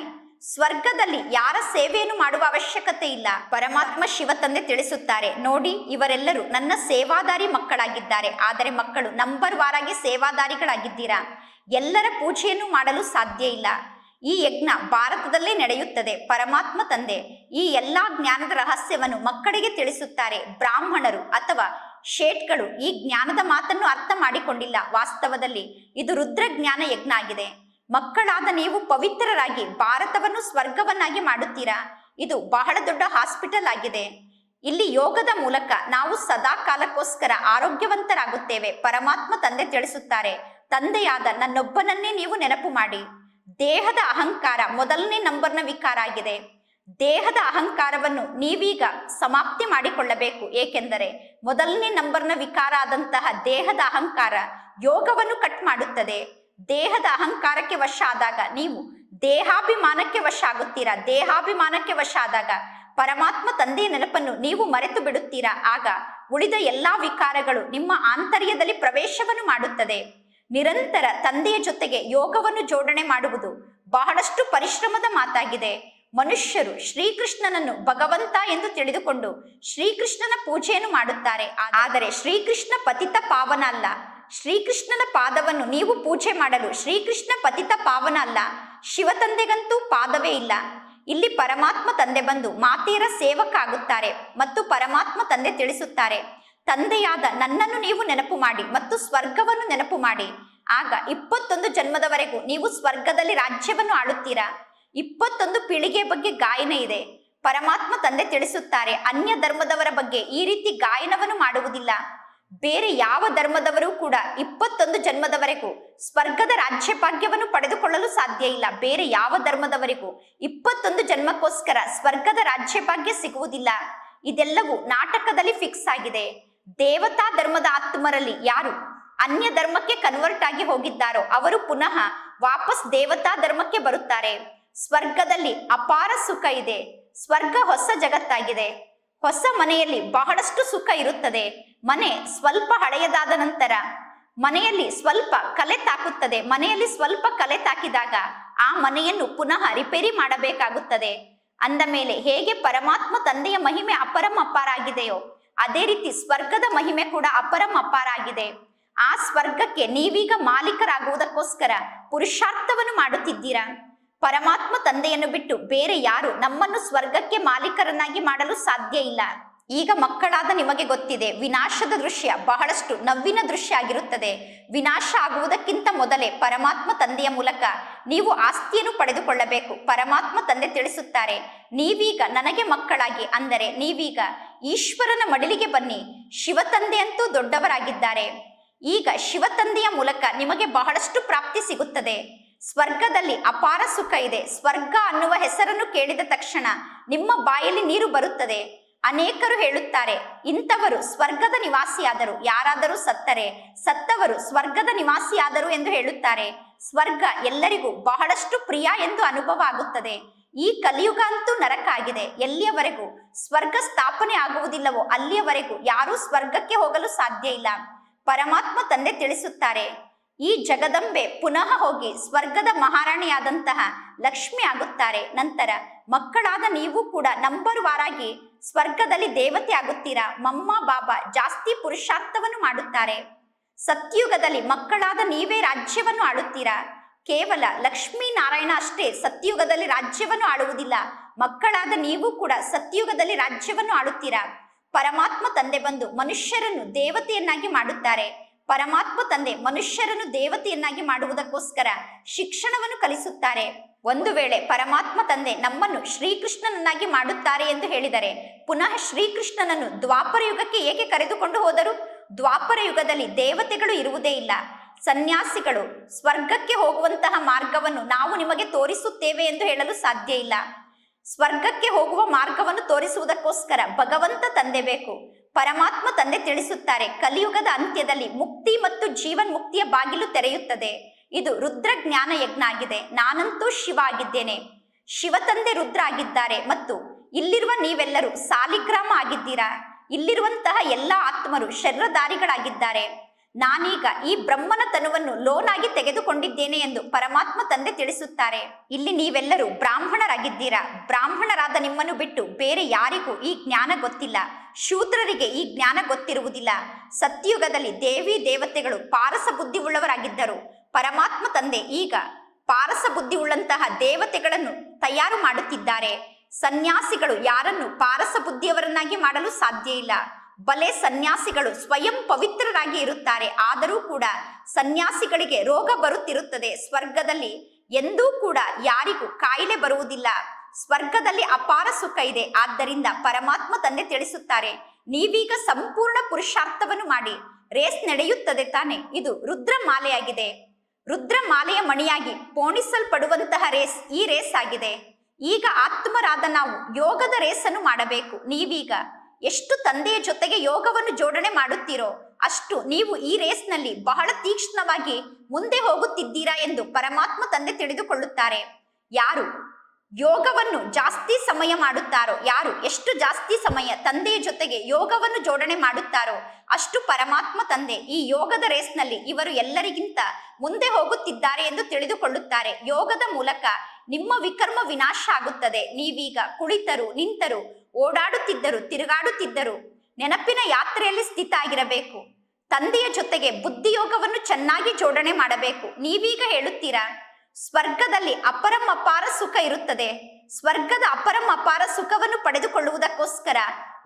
ಸ್ವರ್ಗದಲ್ಲಿ ಯಾರ ಸೇವೆಯನ್ನು ಮಾಡುವ ಅವಶ್ಯಕತೆ ಇಲ್ಲ. ಪರಮಾತ್ಮ ಶಿವ ತಂದೆ ತಿಳಿಸುತ್ತಾರೆ, ನೋಡಿ ಇವರೆಲ್ಲರೂ ನನ್ನ ಸೇವಾದಾರಿ ಮಕ್ಕಳಾಗಿದ್ದಾರೆ, ಆದರೆ ಮಕ್ಕಳು ನಂಬರ್ ವಾರಾಗಿ ಸೇವಾದಾರಿಗಳಾಗಿದ್ದೀರಾ? ಎಲ್ಲರ ಪೂಜೆಯನ್ನು ಮಾಡಲು ಸಾಧ್ಯ ಇಲ್ಲ. ಈ ಯಜ್ಞ ಭಾರತದಲ್ಲೇ ನಡೆಯುತ್ತದೆ. ಪರಮಾತ್ಮ ತಂದೆ. ಈ ಎಲ್ಲಾ ಜ್ಞಾನದ ರಹಸ್ಯವನ್ನು ಮಕ್ಕಳಿಗೆ ತಿಳಿಸುತ್ತಾರೆ ಬ್ರಾಹ್ಮಣರು ಅಥವಾ ಶೇಟ್ಗಳು. ಈ ಜ್ಞಾನದ ಮಾತನ್ನು ಅರ್ಥ ಮಾಡಿಕೊಂಡಿಲ್ಲ. ವಾಸ್ತವದಲ್ಲಿ ಇದು ರುದ್ರ ಜ್ಞಾನ ಯಜ್ಞ ಆಗಿದೆ. ಮಕ್ಕಳಾದ ನೀವು ಪವಿತ್ರರಾಗಿ ಭಾರತವನ್ನು ಸ್ವರ್ಗವನ್ನಾಗಿ ಮಾಡುತ್ತೀರಾ? ಇದು ಬಹಳ ದೊಡ್ಡ ಹಾಸ್ಪಿಟಲ್ ಆಗಿದೆ. ಇಲ್ಲಿ ಯೋಗದ ಮೂಲಕ ನಾವು ಸದಾ ಕಾಲಕ್ಕೋಸ್ಕರ ಆರೋಗ್ಯವಂತರಾಗುತ್ತೇವೆ. ಪರಮಾತ್ಮ ತಂದೆ ತಿಳಿಸುತ್ತಾರೆ. ತಂದೆಯಾದ ನನ್ನೊಬ್ಬನನ್ನೇ ನೀವು ನೆನಪು ಮಾಡಿ. ದೇಹದ ಅಹಂಕಾರ ಮೊದಲನೇ ನಂಬರ್ನ ವಿಕಾರ ಆಗಿದೆ. ದೇಹದ ಅಹಂಕಾರವನ್ನು ನೀವೀಗ ಸಮಾಪ್ತಿ ಮಾಡಿಕೊಳ್ಳಬೇಕು. ಏಕೆಂದರೆ ಮೊದಲನೇ ನಂಬರ್ನ ವಿಕಾರ ಆದಂತಹ ದೇಹದ ಅಹಂಕಾರ ಯೋಗವನ್ನು ಕಟ್ ಮಾಡುತ್ತದೆ. ದೇಹದ ಅಹಂಕಾರಕ್ಕೆ ವಶ ಆದಾಗ ನೀವು ದೇಹಾಭಿಮಾನಕ್ಕೆ ವಶ ಆಗುತ್ತೀರಾ? ದೇಹಾಭಿಮಾನಕ್ಕೆ ವಶ ಆದಾಗ ಪರಮಾತ್ಮ ತಂದೆಯ ನೆನಪನ್ನು ನೀವು ಮರೆತು ಬಿಡುತ್ತೀರಾ? ಆಗ ಉಳಿದ ಎಲ್ಲಾ ವಿಕಾರಗಳು ನಿಮ್ಮ ಆಂತರ್ಯದಲ್ಲಿ ಪ್ರವೇಶವನ್ನು ಮಾಡುತ್ತದೆ. ನಿರಂತರ ತಂದೆಯ ಜೊತೆಗೆ ಯೋಗವನ್ನು ಜೋಡಣೆ ಮಾಡುವುದು ಬಹಳಷ್ಟು ಪರಿಶ್ರಮದ ಮಾತಾಗಿದೆ. ಮನುಷ್ಯರು ಶ್ರೀಕೃಷ್ಣನನ್ನು ಭಗವಂತ ಎಂದು ತಿಳಿದುಕೊಂಡು ಶ್ರೀಕೃಷ್ಣನ ಪೂಜೆಯನ್ನು ಮಾಡುತ್ತಾರೆ. ಆದರೆ ಶ್ರೀಕೃಷ್ಣ ಪತಿತ ಪಾವನ ಅಲ್ಲ. ಶ್ರೀಕೃಷ್ಣನ ಪಾದವನ್ನು ನೀವು ಪೂಜೆ ಮಾಡಲು ಶ್ರೀಕೃಷ್ಣ ಪತಿತ ಪಾವನ ಅಲ್ಲ. ಶಿವ ತಂದೆಗಂತೂ ಪಾದವೇ ಇಲ್ಲ. ಇಲ್ಲಿ ಪರಮಾತ್ಮ ತಂದೆ ಬಂದು ಮಾತೆಯರ ಸೇವಕ ಆಗುತ್ತಾರೆ ಮತ್ತು ಪರಮಾತ್ಮ ತಂದೆ ತಿಳಿಸುತ್ತಾರೆ. ತಂದೆಯಾದ ನನ್ನನ್ನು ನೀವು ನೆನಪು ಮಾಡಿ ಮತ್ತು ಸ್ವರ್ಗವನ್ನು ನೆನಪು ಮಾಡಿ. ಆಗ ಇಪ್ಪತ್ತೊಂದು ಜನ್ಮದವರೆಗೂ ನೀವು ಸ್ವರ್ಗದಲ್ಲಿ ರಾಜ್ಯವನ್ನು ಆಳುತ್ತೀರಾ? ಇಪ್ಪತ್ತೊಂದು ಪೀಳಿಗೆಯ ಬಗ್ಗೆ ಗಾಯನ ಇದೆ. ಪರಮಾತ್ಮ ತಂದೆ ತಿಳಿಸುತ್ತಾರೆ, ಅನ್ಯ ಧರ್ಮದವರ ಬಗ್ಗೆ ಈ ರೀತಿ ಗಾಯನವನ್ನು ಮಾಡುವುದಿಲ್ಲ. ಬೇರೆ ಯಾವ ಧರ್ಮದವರೂ ಕೂಡ ಇಪ್ಪತ್ತೊಂದು ಜನ್ಮದವರೆಗೂ ಸ್ವರ್ಗದ ರಾಜ್ಯ ಭಾಗ್ಯವನ್ನು ಪಡೆದುಕೊಳ್ಳಲು ಸಾಧ್ಯ ಇಲ್ಲ. ಬೇರೆ ಯಾವ ಧರ್ಮದವರಿಗೂ ಇಪ್ಪತ್ತೊಂದು ಜನ್ಮಕ್ಕೋಸ್ಕರ ಸ್ವರ್ಗದ ರಾಜ್ಯ ಭಾಗ್ಯ ಸಿಗುವುದಿಲ್ಲ. ಇದೆಲ್ಲವೂ ನಾಟಕದಲ್ಲಿ ಫಿಕ್ಸ್ ಆಗಿದೆ. ದೇವತಾ ಧರ್ಮದ ಆತ್ಮರಲ್ಲಿ ಯಾರು ಅನ್ಯ ಧರ್ಮಕ್ಕೆ ಕನ್ವರ್ಟ್ ಆಗಿ ಹೋಗಿದ್ದಾರೋ ಅವರು ಪುನಃ ವಾಪಸ್ ದೇವತಾ ಧರ್ಮಕ್ಕೆ ಬರುತ್ತಾರೆ. ಸ್ವರ್ಗದಲ್ಲಿ ಅಪಾರ ಸುಖ ಇದೆ. ಸ್ವರ್ಗ ಹೊಸ ಜಗತ್ತಾಗಿದೆ. ಹೊಸ ಮನೆಯಲ್ಲಿ ಬಹಳಷ್ಟು ಸುಖ ಇರುತ್ತದೆ. ಮನೆ ಸ್ವಲ್ಪ ಹಳೆಯದಾದ ನಂತರ ಮನೆಯಲ್ಲಿ ಸ್ವಲ್ಪ ಕಲೆ ತಾಕುತ್ತದೆ. ಮನೆಯಲ್ಲಿ ಸ್ವಲ್ಪ ಕಲೆ ತಾಕಿದಾಗ ಆ ಮನೆಯನ್ನು ಪುನಃ ರಿಪೇರಿ ಮಾಡಬೇಕಾಗುತ್ತದೆ. ಅಂದ ಮೇಲೆ ಹೇಗೆ ಪರಮಾತ್ಮ ತಂದೆಯ ಮಹಿಮೆ ಅಪರಂ ಅಪಾರ ಆಗಿದೆಯೋ ಅದೇ ರೀತಿ ಸ್ವರ್ಗದ ಮಹಿಮೆ ಕೂಡ ಅಪರಂ ಅಪಾರ ಆಗಿದೆ ಆ ಸ್ವರ್ಗಕ್ಕೆ ನೀವೀಗ ಮಾಲೀಕರಾಗುವುದಕ್ಕೋಸ್ಕರ ಪುರುಷಾರ್ಥವನ್ನು ಮಾಡುತ್ತಿದ್ದೀರಾ? ಪರಮಾತ್ಮ ತಂದೆಯನ್ನು ಬಿಟ್ಟು ಬೇರೆ ಯಾರು ನಮ್ಮನ್ನು ಸ್ವರ್ಗಕ್ಕೆ ಮಾಲೀಕರನ್ನಾಗಿ ಮಾಡಲು ಸಾಧ್ಯ ಇಲ್ಲ. ಈಗ ಮಕ್ಕಳಾದ ನಿಮಗೆ ಗೊತ್ತಿದೆ, ವಿನಾಶದ ದೃಶ್ಯ ಬಹಳಷ್ಟು ನವ್ವಿನ ದೃಶ್ಯ ಆಗಿರುತ್ತದೆ. ವಿನಾಶ ಆಗುವುದಕ್ಕಿಂತ ಮೊದಲೇ ಪರಮಾತ್ಮ ತಂದೆಯ ಮೂಲಕ ನೀವು ಆಸ್ತಿಯನ್ನು ಪಡೆದುಕೊಳ್ಳಬೇಕು, ಪರಮಾತ್ಮ ತಂದೆ ತಿಳಿಸುತ್ತಾರೆ. ನೀವೀಗ ನನಗೆ ಮಕ್ಕಳಾಗಿ, ಅಂದರೆ ನೀವೀಗ ಈಶ್ವರನ ಮಡಿಲಿಗೆ ಬನ್ನಿ. ಶಿವತಂದೆ ಅಂತೂ ದೊಡ್ಡವರಾಗಿದ್ದಾರೆ. ಈಗ ಶಿವತಂದೆಯ ಮೂಲಕ ನಿಮಗೆ ಬಹಳಷ್ಟು ಪ್ರಾಪ್ತಿ ಸಿಗುತ್ತದೆ. ಸ್ವರ್ಗದಲ್ಲಿ ಅಪಾರ ಸುಖ ಇದೆ. ಸ್ವರ್ಗ ಅನ್ನುವ ಹೆಸರನ್ನು ಕೇಳಿದ ತಕ್ಷಣ ನಿಮ್ಮ ಬಾಯಲ್ಲಿ ನೀರು ಬರುತ್ತದೆ. ಅನೇಕರು ಹೇಳುತ್ತಾರೆ, ಇಂಥವರು ಸ್ವರ್ಗದ ನಿವಾಸಿಯಾದರು. ಯಾರಾದರೂ ಸತ್ತರೆ, ಸತ್ತವರು ಸ್ವರ್ಗದ ನಿವಾಸಿಯಾದರು ಎಂದು ಹೇಳುತ್ತಾರೆ. ಸ್ವರ್ಗ ಎಲ್ಲರಿಗೂ ಬಹಳಷ್ಟು ಪ್ರಿಯ ಎಂದು ಅನುಭವ ಆಗುತ್ತದೆ. ಈ ಕಲಿಯುಗ ಅಂತೂ ನರಕ ಆಗಿದೆ. ಎಲ್ಲಿಯವರೆಗೂ? ಸ್ವರ್ಗ ಸ್ಥಾಪನೆ ಆಗುವುದಿಲ್ಲವೋ? ಅಲ್ಲಿಯವರೆಗೂ? ಯಾರೂ ಸ್ವರ್ಗಕ್ಕೆ ಹೋಗಲು ಸಾಧ್ಯ ಇಲ್ಲ. ಪರಮಾತ್ಮ ತಂದೆ ತಿಳಿಸುತ್ತಾರೆ, ಈ ಜಗದಂಬೆ ಪುನಃ ಹೋಗಿ ಸ್ವರ್ಗದ ಮಹಾರಾಣಿಯಾದಂತಹ ಲಕ್ಷ್ಮಿ ಆಗುತ್ತಾರೆ. ನಂತರ, ಮಕ್ಕಳಾದ ನೀವು ಕೂಡ ನಂಬರ್ ವಾರಾಗಿ ಸ್ವರ್ಗದಲ್ಲಿ ದೇವತೆ ಆಗುತ್ತೀರಾ? ಮಮ್ಮ, ಬಾಬಾ ಜಾಸ್ತಿ ಪುರುಷಾರ್ಥವನ್ನು ಮಾಡುತ್ತಾರೆ. ಸತ್ಯುಗದಲ್ಲಿ ಮಕ್ಕಳಾದ ನೀವೇ ರಾಜ್ಯವನ್ನು ಆಳುತ್ತೀರಾ? ಕೇವಲ ಲಕ್ಷ್ಮೀನಾರಾಯಣ ಅಷ್ಟೇ ಸತ್ಯುಗದಲ್ಲಿ ರಾಜ್ಯವನ್ನು ಆಳುವುದಿಲ್ಲ. ಮಕ್ಕಳಾದ ನೀವು ಕೂಡ ಸತ್ಯಯುಗದಲ್ಲಿ ರಾಜ್ಯವನ್ನು ಆಳುತ್ತೀರಾ? ಪರಮಾತ್ಮ ತಂದೆ ಬಂದು ಮನುಷ್ಯರನ್ನು ದೇವತೆಯನ್ನಾಗಿ ಮಾಡುತ್ತಾರೆ. ಪರಮಾತ್ಮ ತಂದೆ ಮನುಷ್ಯರನ್ನು ದೇವತೆಯನ್ನಾಗಿ ಮಾಡುವುದಕ್ಕೋಸ್ಕರ ಶಿಕ್ಷಣವನ್ನು ಕಲಿಸುತ್ತಾರೆ. ಒಂದು ವೇಳೆ ಪರಮಾತ್ಮ ತಂದೆ ನಮ್ಮನ್ನು ಶ್ರೀಕೃಷ್ಣನನ್ನಾಗಿ ಮಾಡುತ್ತಾರೆ ಎಂದು ಹೇಳಿದರೆ, ಪುನಃ ಶ್ರೀಕೃಷ್ಣನನ್ನು ದ್ವಾಪರ ಯುಗಕ್ಕೆ ಏಕೆ ಕರೆದುಕೊಂಡು ಹೋದರು? ದ್ವಾಪರ ಯುಗದಲ್ಲಿ ದೇವತೆಗಳು ಇರುವುದೇ ಇಲ್ಲ. ಸನ್ಯಾಸಿಗಳು, ಸ್ವರ್ಗಕ್ಕೆ ಹೋಗುವಂತಹ ಮಾರ್ಗವನ್ನು ನಾವು ನಿಮಗೆ ತೋರಿಸುತ್ತೇವೆ ಎಂದು ಹೇಳಲು ಸಾಧ್ಯ ಇಲ್ಲ. ಸ್ವರ್ಗಕ್ಕೆ ಹೋಗುವ ಮಾರ್ಗವನ್ನು ತೋರಿಸುವುದಕ್ಕೋಸ್ಕರ ಭಗವಂತ ತಂದೆ ಬೇಕು. ಪರಮಾತ್ಮ ತಂದೆ ತಿಳಿಸುತ್ತಾರೆ, ಕಲಿಯುಗದ ಅಂತ್ಯದಲ್ಲಿ ಮುಕ್ತಿ ಮತ್ತು ಜೀವನ್ ಮುಕ್ತಿಯ ಬಾಗಿಲು ತೆರೆಯುತ್ತದೆ. ಇದು ರುದ್ರ ಜ್ಞಾನ ಯಜ್ಞ ಆಗಿದೆ ನಾನಂತೂ ಶಿವ ಆಗಿದ್ದೇನೆ. ಶಿವ ತಂದೆ ರುದ್ರ ಆಗಿದ್ದಾರೆ ಮತ್ತು ಇಲ್ಲಿರುವ ನೀವೆಲ್ಲರೂ ಸಾಲಿಗ್ರಾಮ ಆಗಿದ್ದೀರಾ? ಇಲ್ಲಿರುವಂತಹ ಎಲ್ಲ ಆತ್ಮರು ಶರೀರಧಾರಿಗಳಾಗಿದ್ದಾರೆ. ನಾನೀಗ ಈ ಬ್ರಹ್ಮನ ತನುವನ್ನು ಲೋನಾಗಿ ತೆಗೆದುಕೊಂಡಿದ್ದೇನೆ ಎಂದು ಪರಮಾತ್ಮ ತಂದೆ ತಿಳಿಸುತ್ತಾರೆ. ಇಲ್ಲಿ ನೀವೆಲ್ಲರೂ ಬ್ರಾಹ್ಮಣರಾಗಿದ್ದೀರಾ. ಬ್ರಾಹ್ಮಣರಾದ ನಿಮ್ಮನ್ನು ಬಿಟ್ಟು ಬೇರೆ ಯಾರಿಗೂ ಈ ಜ್ಞಾನ ಗೊತ್ತಿಲ್ಲ. ಶೂದ್ರರಿಗೆ ಈ ಜ್ಞಾನ ಗೊತ್ತಿರುವುದಿಲ್ಲ. ಸತ್ಯುಗದಲ್ಲಿ ದೇವಿ ದೇವತೆಗಳು ಪಾರಸ ಬುದ್ಧಿ ಉಳ್ಳವರಾಗಿದ್ದರು ಪರಮಾತ್ಮ ತಂದೆ ಈಗ ಪಾರಸ ಬುದ್ಧಿ ಉಳ್ಳಂತಹ ದೇವತೆಗಳನ್ನು ತಯಾರು ಮಾಡುತ್ತಿದ್ದಾರೆ. ಸನ್ಯಾಸಿಗಳು ಯಾರನ್ನು ಪಾರಸ ಬುದ್ಧಿಯವರನ್ನಾಗಿ ಮಾಡಲು ಸಾಧ್ಯ ಇಲ್ಲ. ಬಲೆ ಸನ್ಯಾಸಿಗಳು ಸ್ವಯಂ ಪವಿತ್ರರಾಗಿ ಇರುತ್ತಾರೆ. ಆದರೂ ಕೂಡ ಸನ್ಯಾಸಿಗಳಿಗೆ ರೋಗ ಬರುತ್ತಿರುತ್ತದೆ. ಸ್ವರ್ಗದಲ್ಲಿ ಎಂದೂ ಕೂಡ ಯಾರಿಗೂ ಕಾಯಿಲೆ ಬರುವುದಿಲ್ಲ. ಸ್ವರ್ಗದಲ್ಲಿ ಅಪಾರ ಸುಖ ಇದೆ. ಆದ್ದರಿಂದ ಪರಮಾತ್ಮ ತಂದೆ ತಿಳಿಸುತ್ತಾರೆ, ನೀವೀಗ ಸಂಪೂರ್ಣ ಪುರುಷಾರ್ಥವನ್ನು ಮಾಡಿ. ರೇಸ್ ನಡೆಯುತ್ತದೆ ತಾನೆ. ಇದು ರುದ್ರ ಮಾಲೆಯಾಗಿದೆ ರುದ್ರ ಮಾಲೆಯ ಮಣಿಯಾಗಿ ಪೋಣಿಸಲ್ಪಡುವಂತಹ ರೇಸ್ ಈ ರೇಸ್ ಆಗಿದೆ ಈಗ ಆತ್ಮರಾದ ನಾವು ಯೋಗದ ರೇಸನ್ನು ಮಾಡಬೇಕು. ನೀವೀಗ ಎಷ್ಟು ತಂದೆಯ ಜೊತೆಗೆ ಯೋಗವನ್ನು ಜೋಡಣೆ ಮಾಡುತ್ತೀರೋ ಅಷ್ಟು ನೀವು ಈ ರೇಸ್ನಲ್ಲಿ ಬಹಳ ತೀಕ್ಷ್ಣವಾಗಿ ಮುಂದೆ ಹೋಗುತ್ತಿದ್ದೀರಾ ಎಂದು ಪರಮಾತ್ಮ ತಂದೆ ತಿಳಿದುಕೊಳ್ಳುತ್ತಾರೆ. ಯಾರು ಯೋಗವನ್ನು ಜಾಸ್ತಿ ಸಮಯ ಮಾಡುತ್ತಾರೋ, ಯಾರು ಎಷ್ಟು ಜಾಸ್ತಿ ಸಮಯ ತಂದೆಯ ಜೊತೆಗೆ ಯೋಗವನ್ನು ಜೋಡಣೆ ಮಾಡುತ್ತಾರೋ ಅಷ್ಟು ಪರಮಾತ್ಮ ತಂದೆ ಈ ಯೋಗದ ರೇಸ್ನಲ್ಲಿ ಇವರು ಎಲ್ಲರಿಗಿಂತ ಮುಂದೆ ಹೋಗುತ್ತಿದ್ದಾರೆ ಎಂದು ತಿಳಿದುಕೊಳ್ಳುತ್ತಾರೆ. ಯೋಗದ ಮೂಲಕ ನಿಮ್ಮ ವಿಕರ್ಮ ವಿನಾಶ ಆಗುತ್ತದೆ. ನೀವೀಗ ಕುಳಿತರು, ನಿಂತರು ಓಡಾಡುತ್ತಿದ್ದರು, ತಿರುಗಾಡುತ್ತಿದ್ದರು. ನೆನಪಿನ ಯಾತ್ರೆಯಲ್ಲಿ ಸ್ಥಿತ ಆಗಿರಬೇಕು ತಂದೆಯ ಜೊತೆಗೆ ಬುದ್ಧಿಯೋಗವನ್ನು ಚೆನ್ನಾಗಿ ಜೋಡಣೆ ಮಾಡಬೇಕು. ನೀವೀಗ ಹೇಳುತ್ತೀರಾ? ಸ್ವರ್ಗದಲ್ಲಿ ಅಪರಂ ಅಪಾರ ಸುಖ ಇರುತ್ತದೆ. ಸ್ವರ್ಗದ ಅಪರಂ ಅಪಾರ ಸುಖವನ್ನು ಪಡೆದುಕೊಳ್ಳುವುದಕ್ಕೋಸ್ಕರ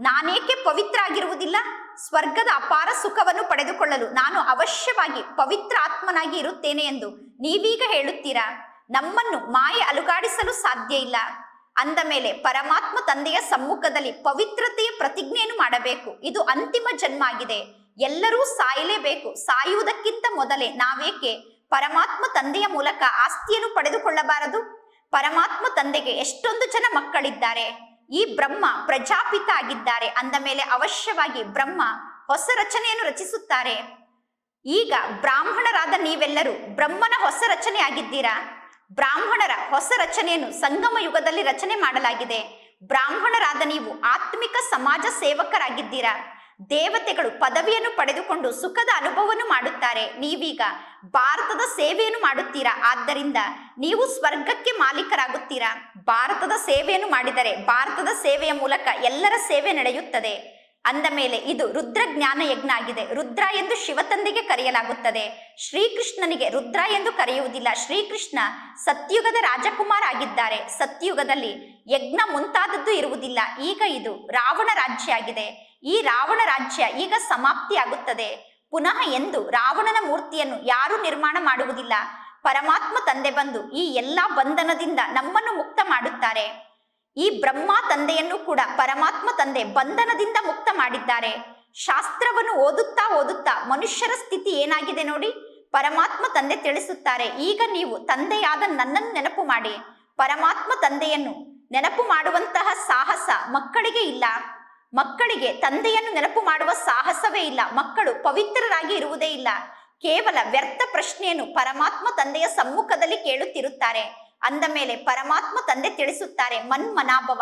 ನಾನೇಕೆ ಪವಿತ್ರ ಆಗಿರುವುದಿಲ್ಲ ಸ್ವರ್ಗದ ಅಪಾರ ಸುಖವನ್ನು ಪಡೆದುಕೊಳ್ಳಲು ನಾನು ಅವಶ್ಯವಾಗಿ ಪವಿತ್ರ ಆತ್ಮನಾಗಿ ಇರುತ್ತೇನೆ ಎಂದು ನೀವೀಗ ಹೇಳುತ್ತೀರಾ? ನಮ್ಮನ್ನು ಮಾಯೆ ಅಲುಗಾಡಿಸಲು ಸಾಧ್ಯ ಇಲ್ಲ. ಅಂದ ಮೇಲೆ ಪರಮಾತ್ಮ ತಂದೆಯ ಸಮ್ಮುಖದಲ್ಲಿ ಪವಿತ್ರತೆಯ ಪ್ರತಿಜ್ಞೆಯನ್ನು ಮಾಡಬೇಕು. ಇದು ಅಂತಿಮ ಜನ್ಮ ಆಗಿದೆ. ಎಲ್ಲರೂ ಸಾಯಲೇಬೇಕು. ಸಾಯುವುದಕ್ಕಿಂತ ಮೊದಲೇ ನಾವೇಕೆ ಪರಮಾತ್ಮ ತಂದೆಯ ಮೂಲಕ ಆಸ್ತಿಯನ್ನು ಪಡೆದುಕೊಳ್ಳಬಾರದು? ಪರಮಾತ್ಮ ತಂದೆಗೆ ಎಷ್ಟೊಂದು ಜನ ಮಕ್ಕಳಿದ್ದಾರೆ. ಈ ಬ್ರಹ್ಮ ಪ್ರಜಾಪಿತ ಆಗಿದ್ದಾರೆ. ಅಂದ ಮೇಲೆ ಅವಶ್ಯವಾಗಿ ಬ್ರಹ್ಮ ಹೊಸ ರಚನೆಯನ್ನು ರಚಿಸುತ್ತಾರೆ. ಈಗ ಬ್ರಾಹ್ಮಣರಾದ ನೀವೆಲ್ಲರೂ ಬ್ರಹ್ಮನ ಹೊಸ ರಚನೆ ಆಗಿದ್ದೀರಾ ಬ್ರಾಹ್ಮಣರ ಹೊಸ ರಚನೆಯನ್ನು ಸಂಗಮ ಯುಗದಲ್ಲಿ ರಚನೆ ಮಾಡಲಾಗಿದೆ. ಬ್ರಾಹ್ಮಣರಾದ ನೀವು ಆತ್ಮಿಕ ಸಮಾಜ ಸೇವಕರಾಗಿದ್ದೀರಾ? ದೇವತೆಗಳು ಪದವಿಯನ್ನು ಪಡೆದುಕೊಂಡು ಸುಖದ ಅನುಭವವನ್ನು ಮಾಡುತ್ತಾರೆ. ನೀವೀಗ ಭಾರತದ ಸೇವೆಯನ್ನು ಮಾಡುತ್ತೀರಾ? ಆದ್ದರಿಂದ ನೀವು ಸ್ವರ್ಗಕ್ಕೆ ಮಾಲೀಕರಾಗುತ್ತೀರಾ? ಭಾರತದ ಸೇವೆಯನ್ನು ಮಾಡಿದರೆ ಭಾರತದ ಸೇವೆಯ ಮೂಲಕ ಎಲ್ಲರ ಸೇವೆ ನಡೆಯುತ್ತದೆ. ಅಂದ ಮೇಲೆ ಇದು ರುದ್ರ ಜ್ಞಾನ ಯಜ್ಞ ಆಗಿದೆ ರುದ್ರ ಎಂದು ಶಿವತಂದೆಗೆ ಕರೆಯಲಾಗುತ್ತದೆ. ಶ್ರೀಕೃಷ್ಣನಿಗೆ ರುದ್ರ ಎಂದು ಕರೆಯುವುದಿಲ್ಲ. ಶ್ರೀಕೃಷ್ಣ ಸತ್ಯುಗದ ರಾಜಕುಮಾರ ಆಗಿದ್ದಾರೆ ಸತ್ಯುಗದಲ್ಲಿ ಯಜ್ಞ ಮುಂತಾದದ್ದು ಇರುವುದಿಲ್ಲ. ಈಗ ಇದು ರಾವಣ ರಾಜ್ಯ ಆಗಿದೆ ಈ ರಾವಣ ರಾಜ್ಯ ಈಗ ಸಮಾಪ್ತಿಯಾಗುತ್ತದೆ. ಪುನಃ ಎಂದು ರಾವಣನ ಮೂರ್ತಿಯನ್ನು ಯಾರೂ ನಿರ್ಮಾಣ ಮಾಡುವುದಿಲ್ಲ. ಪರಮಾತ್ಮ ತಂದೆ ಬಂದು ಈ ಎಲ್ಲಾ ಬಂಧನದಿಂದ ನಮ್ಮನ್ನು ಮುಕ್ತ ಮಾಡುತ್ತಾರೆ. ಈ ಬ್ರಹ್ಮ ತಂದೆಯನ್ನು ಕೂಡ ಪರಮಾತ್ಮ ತಂದೆ ಬಂಧನದಿಂದ ಮುಕ್ತ ಮಾಡಿದ್ದಾರೆ. ಶಾಸ್ತ್ರವನ್ನು ಓದುತ್ತಾ ಓದುತ್ತಾ ಮನುಷ್ಯರ ಸ್ಥಿತಿ ಏನಾಗಿದೆ ನೋಡಿ? ಪರಮಾತ್ಮ ತಂದೆ ತಿಳಿಸುತ್ತಾರೆ, ಈಗ ನೀವು ತಂದೆಯಾದ ನನ್ನನ್ನು ನೆನಪು ಮಾಡಿ. ಪರಮಾತ್ಮ ತಂದೆಯನ್ನು ನೆನಪು ಮಾಡುವಂತಹ ಸಾಹಸ ಮಕ್ಕಳಿಗೆ ಇಲ್ಲ. ಮಕ್ಕಳಿಗೆ ತಂದೆಯನ್ನು ನೆನಪು ಮಾಡುವ ಸಾಹಸವೇ ಇಲ್ಲ. ಮಕ್ಕಳು ಪವಿತ್ರರಾಗಿ ಇರುವುದೇ ಇಲ್ಲ. ಕೇವಲ ವ್ಯರ್ಥ ಪ್ರಶ್ನೆಯನ್ನು ಪರಮಾತ್ಮ ತಂದೆಯ ಸಮ್ಮುಖದಲ್ಲಿ ಕೇಳುತ್ತಿರುತ್ತಾರೆ. ಅಂದ ಮೇಲೆ ಪರಮಾತ್ಮ ತಂದೆ ತಿಳಿಸುತ್ತಾರೆ, ಮನ್ ಮನಾಭವ,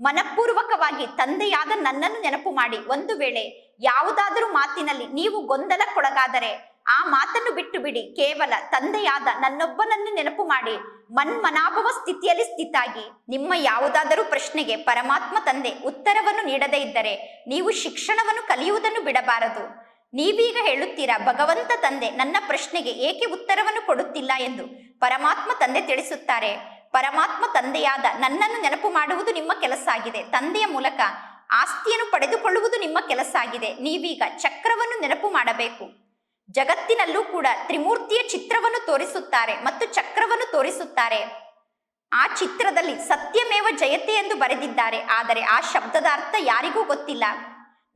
ಮನಪೂರ್ವಕವಾಗಿ ತಂದೆಯಾದ ನನ್ನನ್ನು ನೆನಪು ಮಾಡಿ. ಒಂದು ವೇಳೆ ಯಾವುದಾದರೂ ಮಾತಿನಲ್ಲಿ ನೀವು ಗೊಂದಲಕ್ಕೊಳಗಾದರೆ, ಆ ಮಾತನ್ನು ಬಿಟ್ಟು ಬಿಡಿ ಕೇವಲ ತಂದೆಯಾದ ನನ್ನೊಬ್ಬನನ್ನು ನೆನಪು ಮಾಡಿ. ಮನ್ಮನಾಭವ ಸ್ಥಿತಿಯಲ್ಲಿ ಸ್ಥಿತಾಗಿ. ನಿಮ್ಮ ಯಾವುದಾದರೂ ಪ್ರಶ್ನೆಗೆ ಪರಮಾತ್ಮ ತಂದೆ ಉತ್ತರವನ್ನು ನೀಡದೇ ಇದ್ದರೆ, ನೀವು ಶಿಕ್ಷಣವನ್ನು ಕಲಿಯುವುದನ್ನು ಬಿಡಬಾರದು. ನೀವೀಗ ಹೇಳುತ್ತೀರಾ, ಭಗವಂತ ತಂದೆ ನನ್ನ ಪ್ರಶ್ನೆಗೆ ಏಕೆ ಉತ್ತರವನ್ನು ಕೊಡುತ್ತಿಲ್ಲ ಎಂದು? ಪರಮಾತ್ಮ ತಂದೆ ತಿಳಿಸುತ್ತಾರೆ, ಪರಮಾತ್ಮ ತಂದೆಯಾದ ನನ್ನನ್ನು ನೆನಪು ಮಾಡುವುದು ನಿಮ್ಮ ಕೆಲಸ ಆಗಿದೆ ತಂದೆಯ ಮೂಲಕ ಆಸ್ತಿಯನ್ನು ಪಡೆದುಕೊಳ್ಳುವುದು ನಿಮ್ಮ ಕೆಲಸ ಆಗಿದೆ ನೀವೀಗ ಚಕ್ರವನ್ನು ನೆನಪು ಮಾಡಬೇಕು. ಜಗತ್ತಿನಲ್ಲೂ ಕೂಡ ತ್ರಿಮೂರ್ತಿಯ ಚಿತ್ರವನ್ನು ತೋರಿಸುತ್ತಾರೆ ಮತ್ತು ಚಕ್ರವನ್ನು ತೋರಿಸುತ್ತಾರೆ. ಆ ಚಿತ್ರದಲ್ಲಿ ಸತ್ಯಮೇವ ಜಯತೆ ಎಂದು ಬರೆದಿದ್ದಾರೆ, ಆದರೆ ಆ ಶಬ್ದದ ಅರ್ಥ ಯಾರಿಗೂ ಗೊತ್ತಿಲ್ಲ.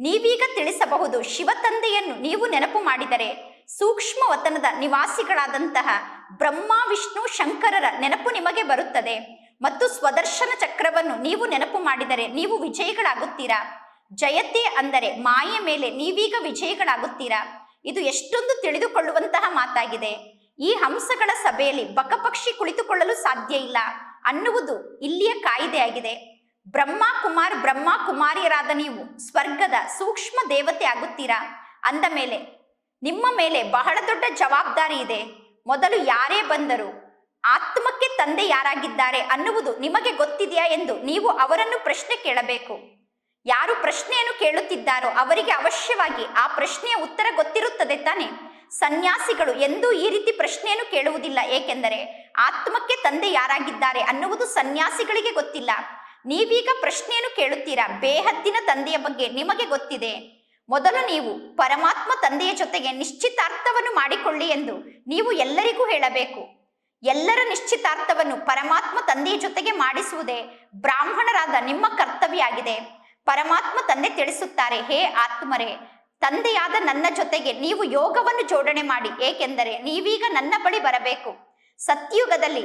ನೀವೀಗ ತಿಳಿಸಬಹುದು ಶಿವತಂದೆಯನ್ನು ನೀವು ನೆನಪು ಮಾಡಿದರೆ ಸೂಕ್ಷ್ಮ ವತನದ ನಿವಾಸಿಗಳಾದಂತಹ ಬ್ರಹ್ಮ, ವಿಷ್ಣು, ಶಂಕರರ ನೆನಪು ನಿಮಗೆ ಬರುತ್ತದೆ. ಮತ್ತು ಸ್ವದರ್ಶನ ಚಕ್ರವನ್ನು ನೀವು ನೆನಪು ಮಾಡಿದರೆ ನೀವು ವಿಜಯಿಗಳಾಗುತ್ತೀರಾ? ಜಯತೆ ಅಂದರೆ ಮಾಯೆ ಮೇಲೆ ನೀವೀಗ ವಿಜಯಿಗಳಾಗುತ್ತೀರಾ? ಇದು ಎಷ್ಟೊಂದು ತಿಳಿದುಕೊಳ್ಳುವಂತಹ ಮಾತಾಗಿದೆ. ಈ ಹಂಸಗಳ ಸಭೆಯಲ್ಲಿ ಬಕಪಕ್ಷಿ ಕುಳಿತುಕೊಳ್ಳಲು ಸಾಧ್ಯ ಇಲ್ಲ ಅನ್ನುವುದು ಇಲ್ಲಿಯ ಕಾಯಿದೆಯಾಗಿದೆ. ಬ್ರಹ್ಮ ಕುಮಾರ್ ಬ್ರಹ್ಮ ಕುಮಾರಿಯರಾದ ನೀವು ಸ್ವರ್ಗದ ಸೂಕ್ಷ್ಮ ದೇವತೆ ಆಗುತ್ತೀರಾ? ಅಂದ ಮೇಲೆ, ನಿಮ್ಮ ಮೇಲೆ ಬಹಳ ದೊಡ್ಡ ಜವಾಬ್ದಾರಿ ಇದೆ. ಮೊದಲು ಯಾರೇ ಬಂದರು ಆತ್ಮಕ್ಕೆ ತಂದೆ ಯಾರಾಗಿದ್ದಾರೆ ಅನ್ನುವುದು ನಿಮಗೆ ಗೊತ್ತಿದೆಯಾ ಎಂದು ನೀವು ಅವರನ್ನು ಪ್ರಶ್ನೆ ಕೇಳಬೇಕು. ಯಾರು ಪ್ರಶ್ನೆಯನ್ನು ಕೇಳುತ್ತಿದ್ದಾರೋ ಅವರಿಗೆ ಅವಶ್ಯವಾಗಿ ಆ ಪ್ರಶ್ನೆಯ ಉತ್ತರ ಗೊತ್ತಿರುತ್ತದೆ ತಾನೆ. ಸನ್ಯಾಸಿಗಳು ಎಂದೂ ಈ ರೀತಿ ಪ್ರಶ್ನೆಯನ್ನು ಕೇಳುವುದಿಲ್ಲ, ಏಕೆಂದರೆ ಆತ್ಮಕ್ಕೆ ತಂದೆ ಯಾರಾಗಿದ್ದಾರೆ ಅನ್ನುವುದು ಸನ್ಯಾಸಿಗಳಿಗೆ ಗೊತ್ತಿಲ್ಲ. ನೀವೀಗ ಪ್ರಶ್ನೆಯನ್ನು ಕೇಳುತ್ತೀರಾ? ಬೇಹದ್ದಿನ ತಂದೆಯ ಬಗ್ಗೆ ನಿಮಗೆ ಗೊತ್ತಿದೆ. ಮೊದಲು ನೀವು ಪರಮಾತ್ಮ ತಂದೆಯ ಜೊತೆಗೆ ನಿಶ್ಚಿತಾರ್ಥವನ್ನು ಮಾಡಿಕೊಳ್ಳಿ ಎಂದು ನೀವು ಎಲ್ಲರಿಗೂ ಹೇಳಬೇಕು. ಎಲ್ಲರ ನಿಶ್ಚಿತಾರ್ಥವನ್ನು ಪರಮಾತ್ಮ ತಂದೆಯ ಜೊತೆಗೆ ಮಾಡಿಸುವುದೇ ಬ್ರಾಹ್ಮಣರಾದ ನಿಮ್ಮ ಕರ್ತವ್ಯ ಆಗಿದೆ ಪರಮಾತ್ಮ ತಂದೆ ತಿಳಿಸುತ್ತಾರೆ, ಹೇ ಆತ್ಮರೇ, ತಂದೆಯಾದ ನನ್ನ ಜೊತೆಗೆ ನೀವು ಯೋಗವನ್ನು ಜೋಡಣೆ ಮಾಡಿ, ಏಕೆಂದರೆ ನೀವೀಗ ನನ್ನ ಬಳಿ ಬರಬೇಕು. ಸತ್ಯುಗದಲ್ಲಿ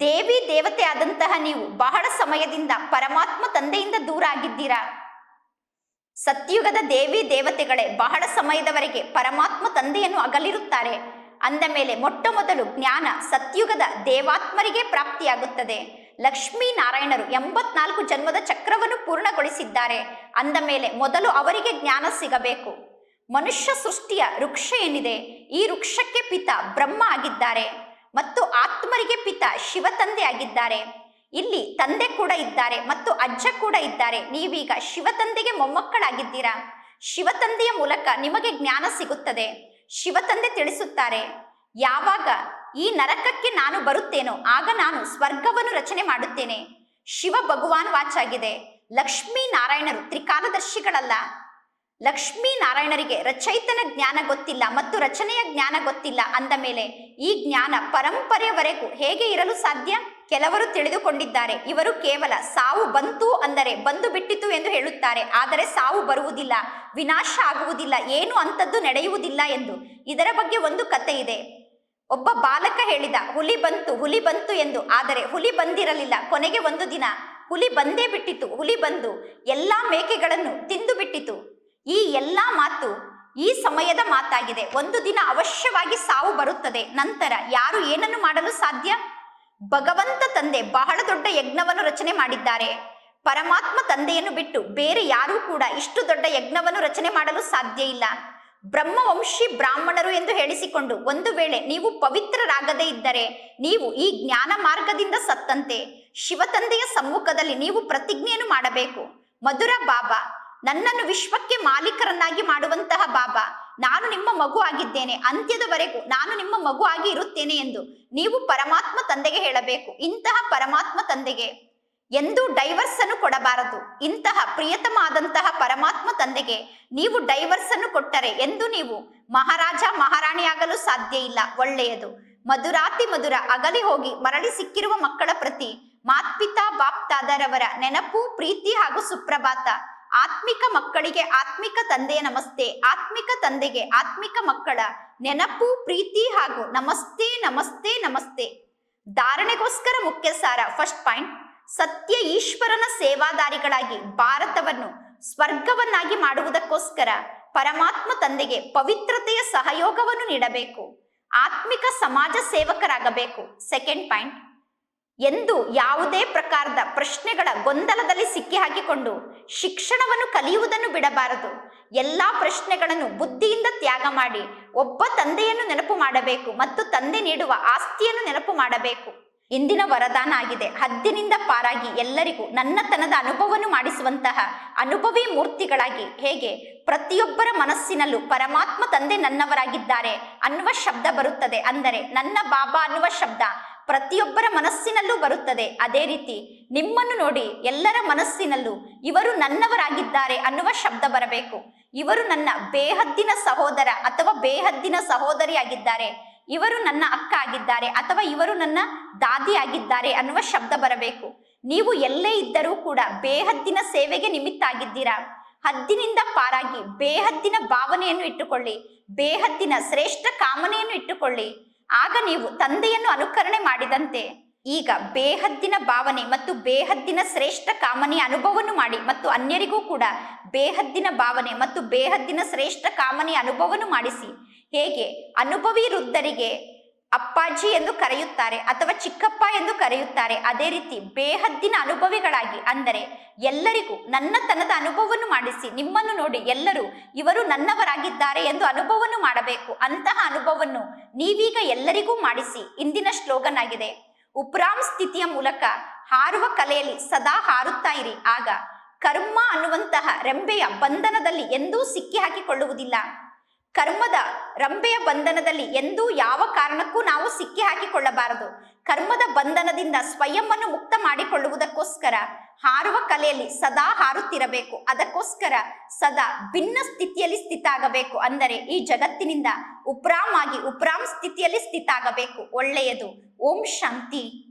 ದೇವಿ ದೇವತೆ ಆದಂತಹ ನೀವು ಬಹಳ ಸಮಯದಿಂದ ಪರಮಾತ್ಮ ತಂದೆಯಿಂದ ದೂರ ಆಗಿದ್ದೀರಾ ಸತ್ಯುಗದ ದೇವಿ ದೇವತೆಗಳೇ, ಬಹಳ ಸಮಯದವರೆಗೆ ಪರಮಾತ್ಮ ತಂದೆಯನ್ನು ಅಗಲಿರುತ್ತಾರೆ. ಅಂದ ಮೇಲೆ ಮೊಟ್ಟ ಮೊದಲು ಜ್ಞಾನ ಸತ್ಯುಗದ ದೇವಾತ್ಮರಿಗೆ ಪ್ರಾಪ್ತಿಯಾಗುತ್ತದೆ. ಲಕ್ಷ್ಮೀ ನಾರಾಯಣರು ಎಂಬತ್ನಾಲ್ಕು ಜನ್ಮದ ಚಕ್ರವನ್ನು ಪೂರ್ಣಗೊಳಿಸಿದ್ದಾರೆ. ಅಂದ ಮೇಲೆ ಮೊದಲು ಅವರಿಗೆ ಜ್ಞಾನ ಸಿಗಬೇಕು. ಮನುಷ್ಯ ಸೃಷ್ಟಿಯ ವೃಕ್ಷ ಏನಿದೆ? ಈ ವೃಕ್ಷಕ್ಕೆ ಪಿತ ಬ್ರಹ್ಮ ಆಗಿದ್ದಾರೆ. ಮತ್ತು ಆತ್ಮರಿಗೆ ಪಿತ ಶಿವ ತಂದೆ ಆಗಿದ್ದಾರೆ. ಇಲ್ಲಿ ತಂದೆ ಕೂಡ ಇದ್ದಾರೆ ಮತ್ತು ಅಜ್ಜ ಕೂಡ ಇದ್ದಾರೆ. ನೀವೀಗ ಶಿವ ತಂದೆಗೆ ಮೊಮ್ಮಕ್ಕಳಾಗಿದ್ದೀರಾ? ಶಿವ ತಂದೆಯ ಮೂಲಕ ನಿಮಗೆ ಜ್ಞಾನ ಸಿಗುತ್ತದೆ. ಶಿವ ತಂದೆ ತಿಳಿಸುತ್ತಾರೆ, ಯಾವಾಗ ಈ ನರಕಕ್ಕೆ ನಾನು ಬರುತ್ತೇನೋ, ಆಗ ನಾನು ಸ್ವರ್ಗವನ್ನು ರಚನೆ ಮಾಡುತ್ತೇನೆ. ಶಿವ ಭಗವಾನ್ ವಾಚಾಗಿದೆ. ಲಕ್ಷ್ಮೀ ನಾರಾಯಣರು ತ್ರಿಕಾಲದರ್ಶಿಗಳಲ್ಲ ಲಕ್ಷ್ಮೀ ನಾರಾಯಣರಿಗೆ ರಚಯಿತನ ಜ್ಞಾನ ಗೊತ್ತಿಲ್ಲ ಮತ್ತು ರಚನೆಯ ಜ್ಞಾನ ಗೊತ್ತಿಲ್ಲ ಅಂದ ಮೇಲೆ ಈ ಜ್ಞಾನ ಪರಂಪರೆಯವರೆಗೂ ಹೇಗೆ ಇರಲು ಸಾಧ್ಯ? ಕೆಲವರು ತಿಳಿದುಕೊಂಡಿದ್ದಾರೆ, ಇವರು ಕೇವಲ ಸಾವು ಬಂತು ಅಂದರೆ ಬಂದು ಬಿಟ್ಟಿತು ಎಂದು ಹೇಳುತ್ತಾರೆ, ಆದರೆ ಸಾವು ಬರುವುದಿಲ್ಲ, ವಿನಾಶ ಆಗುವುದಿಲ್ಲ, ಏನು ಅಂಥದ್ದು ನಡೆಯುವುದಿಲ್ಲ ಎಂದು. ಇದರ ಬಗ್ಗೆ ಒಂದು ಕತೆ ಇದೆ. ಒಬ್ಬ ಬಾಲಕ ಹೇಳಿದ, ಹುಲಿ ಬಂತು ಹುಲಿ ಬಂತು ಎಂದು, ಆದರೆ ಹುಲಿ ಬಂದಿರಲಿಲ್ಲ. ಕೊನೆಗೆ ಒಂದು ದಿನ, ಹುಲಿ ಬಂದೇ ಬಿಟ್ಟಿತು, ಹುಲಿ ಬಂದು ಎಲ್ಲಾ ಮೇಕೆಗಳನ್ನು ತಿಂದು ಬಿಟ್ಟಿತು. ಈ ಎಲ್ಲ ಮಾತು ಈ ಸಮಯದ ಮಾತಾಗಿದೆ. ಒಂದು ದಿನ ಅವಶ್ಯವಾಗಿ ಸಾವು ಬರುತ್ತದೆ. ನಂತರ ಯಾರು ಏನನ್ನು ಮಾಡಲು ಸಾಧ್ಯ? ಭಗವಂತ ತಂದೆ ಬಹಳ ದೊಡ್ಡ ಯಜ್ಞವನ್ನು ರಚನೆ ಮಾಡಿದ್ದಾರೆ. ಪರಮಾತ್ಮ ತಂದೆಯನ್ನು ಬಿಟ್ಟು ಬೇರೆ ಯಾರೂ ಕೂಡ ಇಷ್ಟು ದೊಡ್ಡ ಯಜ್ಞವನ್ನು ರಚನೆ ಮಾಡಲು ಸಾಧ್ಯ ಇಲ್ಲ. ಬ್ರಹ್ಮವಂಶಿ ಬ್ರಾಹ್ಮಣರು ಎಂದು ಹೇಳಿಸಿಕೊಂಡು ಒಂದು ವೇಳೆ ನೀವು ಪವಿತ್ರರಾಗದೇ ಇದ್ದರೆ ನೀವು ಈ ಜ್ಞಾನ ಮಾರ್ಗದಿಂದ ಸತ್ತಂತೆ. ಶಿವತಂದೆಯ ಸಮ್ಮುಖದಲ್ಲಿ ನೀವು ಪ್ರತಿಜ್ಞೆಯನ್ನು ಮಾಡಬೇಕು. ಮಧುರ ಬಾಬಾ ನನ್ನನ್ನು ವಿಶ್ವಕ್ಕೆ ಮಾಲೀಕರನ್ನಾಗಿ ಮಾಡುವಂತಹ ಬಾಬಾ, ನಾನು ನಿಮ್ಮ ಮಗು ಆಗಿದ್ದೇನೆ. ಅಂತ್ಯದವರೆಗೂ ನಾನು ನಿಮ್ಮ ಮಗು ಆಗಿ ಇರುತ್ತೇನೆ ಎಂದು ನೀವು ಪರಮಾತ್ಮ ತಂದೆಗೆ ಹೇಳಬೇಕು. ಇಂತಹ ಪರಮಾತ್ಮ ತಂದೆಗೆ ಎಂದೂ ಡೈವರ್ಸ್ ಅನ್ನು ಕೊಡಬಾರದು. ಇಂತಹ ಪ್ರಿಯತಮ ಆದಂತಹ ಪರಮಾತ್ಮ ತಂದೆಗೆ ನೀವು ಡೈವರ್ಸ್ ಅನ್ನು ಕೊಟ್ಟರೆ ಎಂದು ನೀವು ಮಹಾರಾಜ ಮಹಾರಾಣಿಯಾಗಲು ಸಾಧ್ಯ ಇಲ್ಲ. ಒಳ್ಳೆಯದು. ಮಧುರಾತಿ ಮಧುರ ಅಗಲಿ ಹೋಗಿ ಮರಳಿ ಸಿಕ್ಕಿರುವ ಮಕ್ಕಳ ಪ್ರತಿ ಮಾತ್ಪಿತಾ ಬಾಪ್ತಾದರವರ ನೆನಪು, ಪ್ರೀತಿ ಹಾಗೂ ಸುಪ್ರಭಾತ. ಆತ್ಮಿಕ ಮಕ್ಕಳಿಗೆ ಆತ್ಮಿಕ ತಂದೆಯ ನಮಸ್ತೆ, ಆತ್ಮಿಕ ತಂದೆಗೆ ಆತ್ಮಿಕ ಮಕ್ಕಳ ನೆನಪು, ಪ್ರೀತಿ ಹಾಗೂ ನಮಸ್ತೆ ನಮಸ್ತೆ ನಮಸ್ತೆ. ಧಾರಣೆಗೋಸ್ಕರ ಮುಖ್ಯ ಸಾರ ಫಸ್ಟ್ ಪಾಯಿಂಟ್ ಸತ್ಯ ಈಶ್ವರನ ಸೇವಾದಾರಿಗಳಾಗಿ ಭಾರತವನ್ನು ಸ್ವರ್ಗವನ್ನಾಗಿ ಮಾಡುವುದಕ್ಕೋಸ್ಕರ ಪರಮಾತ್ಮ ತಂದೆಗೆ ಪವಿತ್ರತೆಯ ಸಹಯೋಗವನ್ನು ನೀಡಬೇಕು. ಆತ್ಮಿಕ ಸಮಾಜ ಸೇವಕರಾಗಬೇಕು. ಸೆಕೆಂಡ್ ಪಾಯಿಂಟ್ ಎಂದು ಯಾವುದೇ ಪ್ರಕಾರದ ಪ್ರಶ್ನೆಗಳ ಗೊಂದಲದಲ್ಲಿ ಸಿಕ್ಕಿ ಹಾಕಿಕೊಂಡು ಶಿಕ್ಷಣವನ್ನು ಕಲಿಯುವುದನ್ನು ಬಿಡಬಾರದು. ಎಲ್ಲಾ ಪ್ರಶ್ನೆಗಳನ್ನು ಬುದ್ಧಿಯಿಂದ ತ್ಯಾಗ ಮಾಡಿ ಒಬ್ಬ ತಂದೆಯನ್ನು ನೆನಪು ಮಾಡಬೇಕು ಮತ್ತು ತಂದೆ ನೀಡುವ ಆಸ್ತಿಯನ್ನು ನೆನಪು ಮಾಡಬೇಕು. ಇಂದಿನ ವರದಾನ ಆಗಿದೆ. ಹದ್ದಿನಿಂದ ಪಾರಾಗಿ ಎಲ್ಲರಿಗೂ ನನ್ನತನದ ಅನುಭವವನ್ನು ಮಾಡಿಸುವಂತಹ ಅನುಭವಿ ಮೂರ್ತಿಗಳಾಗಿ ಹೇಗೆ ಪ್ರತಿಯೊಬ್ಬರ ಮನಸ್ಸಿನಲ್ಲೂ ಪರಮಾತ್ಮ ತಂದೆ ನನ್ನವರಾಗಿದ್ದಾರೆ ಅನ್ನುವ ಶಬ್ದ ಬರುತ್ತದೆ. ಅಂದರೆ ನನ್ನ ಬಾಬಾ ಅನ್ನುವ ಶಬ್ದ ಪ್ರತಿಯೊಬ್ಬರ ಮನಸ್ಸಿನಲ್ಲೂ ಬರುತ್ತದೆ. ಅದೇ ರೀತಿ ನಿಮ್ಮನ್ನು ನೋಡಿ ಎಲ್ಲರ ಮನಸ್ಸಿನಲ್ಲೂ ಇವರು ನನ್ನವರಾಗಿದ್ದಾರೆ ಅನ್ನುವ ಶಬ್ದ ಬರಬೇಕು. ಇವರು ನನ್ನ ಬೇಹದ್ದಿನ ಸಹೋದರ ಅಥವಾ ಬೇಹದ್ದಿನ ಸಹೋದರಿಯಾಗಿದ್ದಾರೆ. ಇವರು ನನ್ನ ಅಕ್ಕ ಆಗಿದ್ದಾರೆ ಅಥವಾ ಇವರು ನನ್ನ ದಾದಿ ಆಗಿದ್ದಾರೆ ಅನ್ನುವ ಶಬ್ದ ಬರಬೇಕು. ನೀವು ಎಲ್ಲೇ ಇದ್ದರೂ ಕೂಡ ಬೇಹದ್ದಿನ ಸೇವೆಗೆ ನಿಮಿತ್ತ ಆಗಿದ್ದೀರಾ ಹದ್ದಿನಿಂದ ಪಾರಾಗಿ ಬೇಹದ್ದಿನ ಭಾವನೆಯನ್ನು ಇಟ್ಟುಕೊಳ್ಳಿ. ಬೇಹದ್ದಿನ ಶ್ರೇಷ್ಠ ಕಾಮನೆಯನ್ನು ಇಟ್ಟುಕೊಳ್ಳಿ. ಆಗ ನೀವು ತಂದೆಯನ್ನು ಅನುಕರಣೆ ಮಾಡಿದಂತೆ ಈಗ ಬೇಹದ್ದಿನ ಭಾವನೆ ಮತ್ತು ಬೇಹದ್ದಿನ ಶ್ರೇಷ್ಠ ಕಾಮನೆಯ ಅನುಭವವನ್ನು ಮಾಡಿ ಮತ್ತು ಅನ್ಯರಿಗೂ ಕೂಡ ಬೇಹದ್ದಿನ ಭಾವನೆ ಮತ್ತು ಬೇಹದ್ದಿನ ಶ್ರೇಷ್ಠ ಕಾಮನೆಯ ಅನುಭವವನ್ನು ಮಾಡಿಸಿ. ಹೇಗೆ? ಅನುಭವಿ ವೃದ್ಧರಿಗೆ ಅಪ್ಪಾಜಿ ಎಂದು ಕರೆಯುತ್ತಾರೆ ಅಥವಾ ಚಿಕ್ಕಪ್ಪ ಎಂದು ಕರೆಯುತ್ತಾರೆ. ಅದೇ ರೀತಿ ಬೇಹದ್ದಿನ ಅನುಭವಿಗಳಾಗಿ ಅಂದರೆ ಎಲ್ಲರಿಗೂ ನನ್ನ ತನದ ಅನುಭವವನ್ನು ಮಾಡಿಸಿ, ನಿಮ್ಮನ್ನು ನೋಡಿ ಎಲ್ಲರೂ ಇವರು ನನ್ನವರಾಗಿದ್ದಾರೆ ಎಂದು ಅನುಭವವನ್ನು ಮಾಡಬೇಕು. ಅಂತಹ ಅನುಭವವನ್ನು ನೀವೀಗ ಎಲ್ಲರಿಗೂ ಮಾಡಿಸಿ. ಇಂದಿನ ಸ್ಲೋಗನ್ ಆಗಿದೆ ಉಪ್ರಾಮ್ ಸ್ಥಿತಿಯ ಮೂಲಕ ಹಾರುವ ಕಲೆಯಲ್ಲಿ ಸದಾ ಹಾರುತ್ತಾ ಇರಿ. ಆಗ ಕರ್ಮ ಅನ್ನುವಂತಹ ರೆಂಬೆಯ ಬಂಧನದಲ್ಲಿ ಎಂದೂ ಸಿಕ್ಕಿ ಹಾಕಿಕೊಳ್ಳುವುದಿಲ್ಲ ಕರ್ಮದ ರಂಬೆಯ ಬಂಧನದಲ್ಲಿ ಎಂದೂ ಯಾವ ಕಾರಣಕ್ಕೂ ನಾವು ಸಿಕ್ಕಿ ಹಾಕಿಕೊಳ್ಳಬಾರದು. ಕರ್ಮದ ಬಂಧನದಿಂದ ಸ್ವಯಂವನ್ನು ಮುಕ್ತ ಮಾಡಿಕೊಳ್ಳುವುದಕ್ಕೋಸ್ಕರ ಹಾರುವ ಕಲೆಯಲ್ಲಿ ಸದಾ ಹಾರುತ್ತಿರಬೇಕು. ಅದಕ್ಕೋಸ್ಕರ ಸದಾ ಭಿನ್ನ ಸ್ಥಿತಿಯಲ್ಲಿ ಸ್ಥಿತ ಆಗಬೇಕು ಅಂದರೆ ಈ ಜಗತ್ತಿನಿಂದ ಉಪ್ರಾಮ್ ಆಗಿ ಉಪ್ರಾಮ್ ಸ್ಥಿತಿಯಲ್ಲಿ ಸ್ಥಿತ ಆಗಬೇಕು ಒಳ್ಳೆಯದು. ಓಂ ಶಾಂತಿ.